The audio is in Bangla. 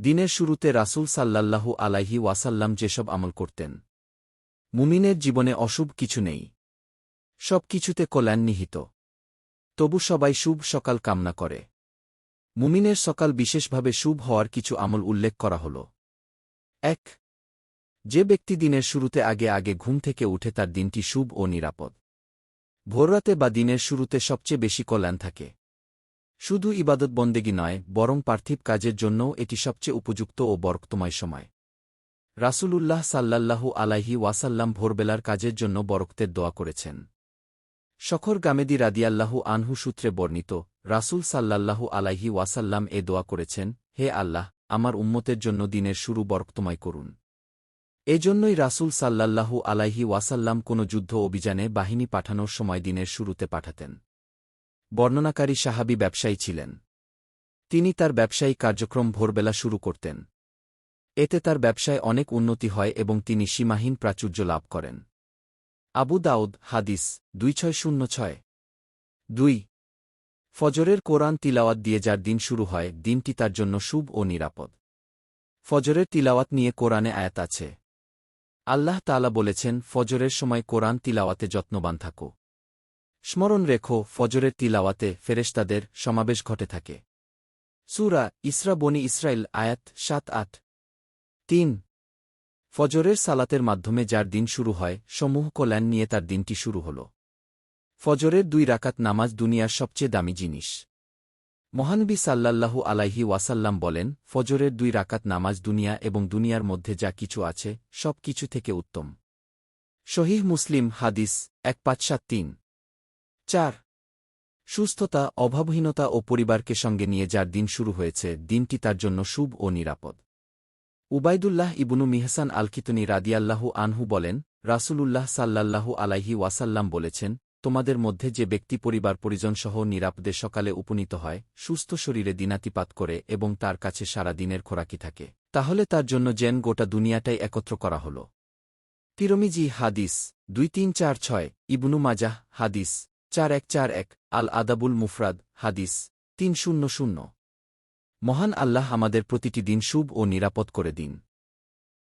দিনের শুরুতে রাসূল সাল্লাল্লাহু আলাইহি ওয়াসাল্লাম যেসব আমল করতেন। মুমিনের জীবনে অশুভ কিছু নেই। সব কিছুতে কল্যাণ নিহিত। তবু সবাই শুভ সকাল কামনা করে। মুমিনের সকাল বিশেষভাবে শুভ হওয়ার কিছু আমল উল্লেখ করা হল। এক, যে ব্যক্তি দিনের শুরুতে আগে আগে ঘুম থেকে উঠে তার দিনটি শুভ ও নিরাপদ। ভোররাতে বা দিনের শুরুতে সবচেয়ে বেশি কল্যাণ থাকে। শুধু ইবাদত বন্দেগী নয়, বরং পার্থিব কাজের জন্যও এটি সবচেয়ে উপযুক্ত ও বরক্তময় সময়। রাসূলুল্লাহ সাল্লাল্লাহু আলাইহি ওয়াসাল্লাম ভোরবেলার কাজের জন্য বরক্তের দোয়া করেছেন। শখর গামেদি রাদিয়াল্লাহু আনহু সূত্রে বর্ণিত, রাসূল সাল্লাল্লাহু আলাইহি ওয়াসাল্লাম এ দোয়া করেছেন, হে আল্লাহ, আমার উম্মতের জন্য দিনের শুরু বরক্তময় করুন। এজন্যই রাসূল সাল্লাল্লাহু আলাইহি ওয়াসাল্লাম কোনো যুদ্ধ অভিযানে বাহিনী পাঠানোর সময় দিনের শুরুতে পাঠাতেন। বর্ণনাকারী সাহাবি ব্যবসায়ী ছিলেন। তিনি তার ব্যবসায়ী কার্যক্রম ভোরবেলা শুরু করতেন। এতে তার ব্যবসায় অনেক উন্নতি হয় এবং তিনি সীমাহীন প্রাচুর্য লাভ করেন। আবু দাউদ, হাদিস, দুই ছয় শূন্য ছয়। দুই। ফজরের কোরআন তিলাওয়াত দিয়ে যার দিন শুরু হয়, দিনটি তার জন্য শুভ ও নিরাপদ। ফজরের তিলাওয়াত নিয়ে কোরআনে আয়াত আছে। আল্লাহ তালা বলেছেন, ফজরের সময় কোরআন তিলাওয়াতে যত্নবান থাকো। স্মরণ রেখো, ফজরের তিলাওয়াতে ফেরেশতাদের সমাবেশ ঘটে থাকে। সুরা ইসরা, বনি ইসরায়েল আয়াত সাত, আট। তিন। ফজরের সালাতের মাধ্যমে যার দিন শুরু হয়, সমূহ কল্যাণ নিয়ে তার দিনটি শুরু হল। ফজরের দুই রাকাত নামাজ দুনিয়ার সবচেয়ে দামি জিনিস। মহানবী সাল্লাল্লাহু আলাইহি ওয়াসাল্লাম বলেন, ফজরের দুই রাকাত নামাজ দুনিয়া এবং দুনিয়ার মধ্যে যা কিছু আছে সব কিছু থেকে উত্তম। শহীহ মুসলিম হাদিস এক পাঁচ সাত তিন। চার। সুস্থতা, অভাবহীনতা ও পরিবারকে সঙ্গে নিয়ে যার দিন শুরু হয়েছে, দিনটি তার জন্য শুভ ও নিরাপদ। উবাইদুল্লাহ ইবনু মিহসান আলকিতনি রাদিয়াল্লাহু আনহু বলেন, রাসূলুল্লাহ সাল্লাল্লাহু আলাইহি ওয়াসাল্লাম বলেছেন, তোমাদের মধ্যে যে ব্যক্তি পরিবার পরিজনসহ নিরাপদে সকালে উপনীত হয়, সুস্থ শরীরে দিনাতিপাত করে এবং তার কাছে সারা দিনের খোরাকি থাকে, তাহলে তার জন্য জেন গোটা দুনিয়াটাই একত্র করা হল। তিরমিজি হাদিস দুই তিন চার ছয়, ইবনু মাজাহ হাদিস চার এক চার এক আল আদাবুল মুফরাদ, হাদিস, তিন শূন্য শূন্য। মহান আল্লাহ আমাদের প্রতিটি দিন শুভ ও নিরাপদ করে দিন।